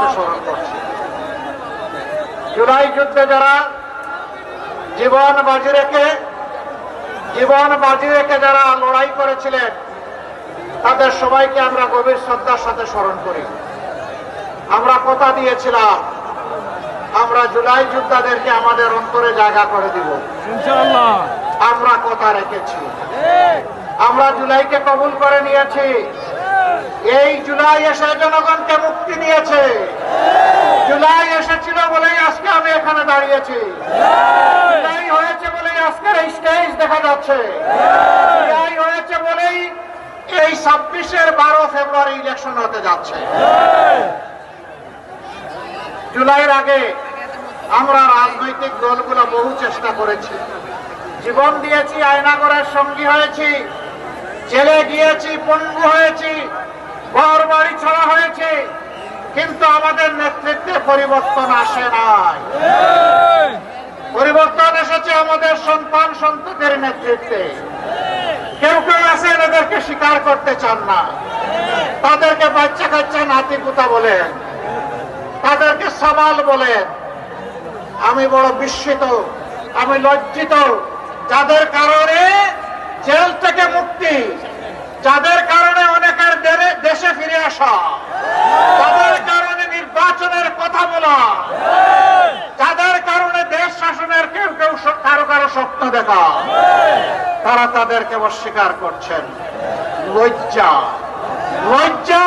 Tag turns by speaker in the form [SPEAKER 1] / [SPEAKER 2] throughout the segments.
[SPEAKER 1] সাথে স্মরণ করছি। জুলাই যুদ্ধে যারা জীবন বাজি রেখে জীবন বাজি রেখে যারা লড়াই করেছিলেন তাদের সবাইকে আমরা গভীর শ্রদ্ধার সাথে স্মরণ করি। আমরা কথা দিয়েছিলাম আমরা জুলাই যোদ্ধাদেরকে আমাদের অন্তরে জায়গা করে দিব। আমরা কথা রেখেছি। আমরা জুলাইকে কবুল করে নিয়েছি। এই জুলাই এসে জনগণকে মুক্তি দিয়েছে। জুলাই এসেছিল বলেই আজকে আমি এখানে দাঁড়িয়েছি। জুলাই হয়েছে বলেই আজকের এই স্টেজ দেখা যাচ্ছে। জুলাই হয়েছে বলেই এই ছাব্বিশের বারো ফেব্রুয়ারি ইলেকশন হতে যাচ্ছে। জুলাইয়ের আগে আমরা রাজনৈতিক দলগুলো বহু চেষ্টা করেছি। জীবন দিয়েছি, আয়নাগরের সঙ্গী হয়েছি, জেলে গিয়েছি, পঙ্গু হয়েছি ঘর বাড়ি ছড়া হয়েছে, কিন্তু আমাদের নেতৃত্বে পরিবর্তন আসে নাই। পরিবর্তন এসেছে আমাদের সন্তান সন্ততির নেতৃত্বে। কেউ কেউ আছেন এদেরকে স্বীকার করতে চান না। তাদেরকে বাচ্চা কাচ্চা নাতি পুতা বলেন, তাদেরকে সবাল বলেন। আমি বড় বিস্মিত, আমি লজ্জিত, যাদের কারণে জেল থেকে মুক্তি যাদের কারণে অনেকের দেরে- দেশে ফিরে আসা যাদের কারণে নির্বাচনের কথা বলা যাদের কারণে দেশ শাসনের কেউ কেউ স- কারও কারও স্বপ্ন দেখা তারা তাদেরকে অস্বীকার করছেন। লজ্জা। লজ্জা!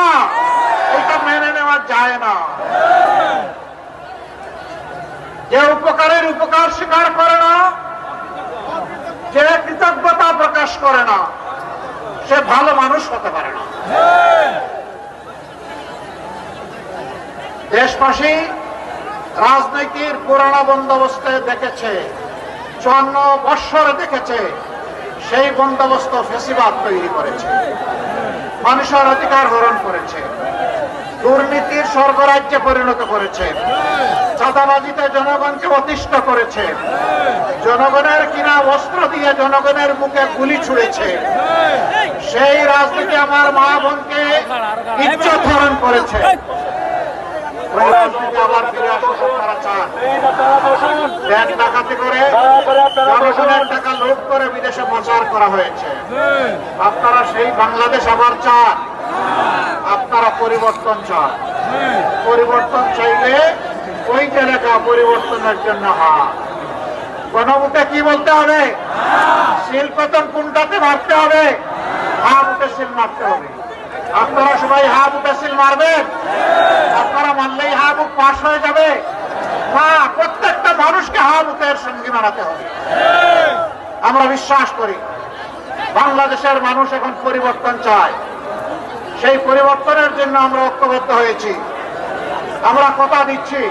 [SPEAKER 1] এটা মেনে নেওয়া যায় না। যে উপকারের উপকার স্বীকার করে না, যে কৃতজ্ঞতা প্রকাশ করে না, সে ভালো মানুষ হতে পারে না। দেশবাসী রাজনীতির পুরানো বন্দোবস্তে দেখেছে। চুয়ান্ন বৎসর দেখেছে সেই বন্দোবস্ত ফেসিবাদ তৈরি করেছে। মানুষের অধিকার হরণ করেছে। দুর্নীতির স্বর্গরাজ্যে পরিণত করেছে। চাঁদাবাজিতে জনগণকে অতিষ্ঠ করেছে। জনগণের কিনা অস্ত্র দিয়ে জনগণের মুখে গুলি ছুড়েছে। সেই রাজনীতি আমার মা বোনকে ইজ্জত হরণ করেছে। আবার ফিরে আসুক তারা চান ব্যাংক ডাকাতি করে জনগণের টাকা লুট করে বিদেশে পাচার করা হয়েছে। আপনারা সেই বাংলাদেশ আবার চান। আপনারা পরিবর্তন চান। পরিবর্তন চাইলে ওই লেখা পরিবর্তনের জন্য হা গণভোটে কি বলতে হবে? শিল্পতন কোনটাতে মারতে হবে? হা বুটে শিল মারতে হবে। আপনারা সবাই হা বুটে শিল মারবেন? আপনারা মানলেই হা বুক পাশ হয়ে যাবে। না হা সঙ্গী মানাতে হবে। আমরা বিশ্বাস করি বাংলাদেশের মানুষ এখন পরিবর্তন চায়। সেই পরিবর্তনের জন্য আমরা ঐক্যবদ্ধ হয়েছি। আমরা কথা দিচ্ছি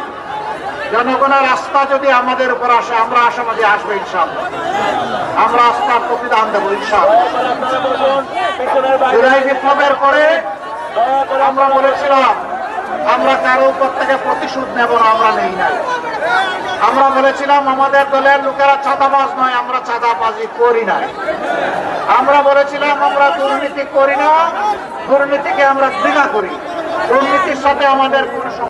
[SPEAKER 1] জনগণের আস্থা যদি আমাদের উপর আসে আমরা আশাবাদী আসবে ইনশাআল্লাহ। আমরা আস্থার প্রতিদান দেবো ইনশাআল্লাহ। জুলাই বিপ্লবের পরে আমরা বলেছিলাম আমরা কারও উপর থেকে প্রতিশোধ নেব না, আমরা নেই নাই। আমরা বলেছিলাম, আমাদের দলের লোকেরা চাঁদাবাজ নয়, আমরা চাঁদাবাজি করি না আমরা বলেছিলাম, আমরা দুর্নীতি করি না, দুর্নীতিকে আমরা ঘৃণা করি। দুর্নীতির সাথে আমাদের কোনো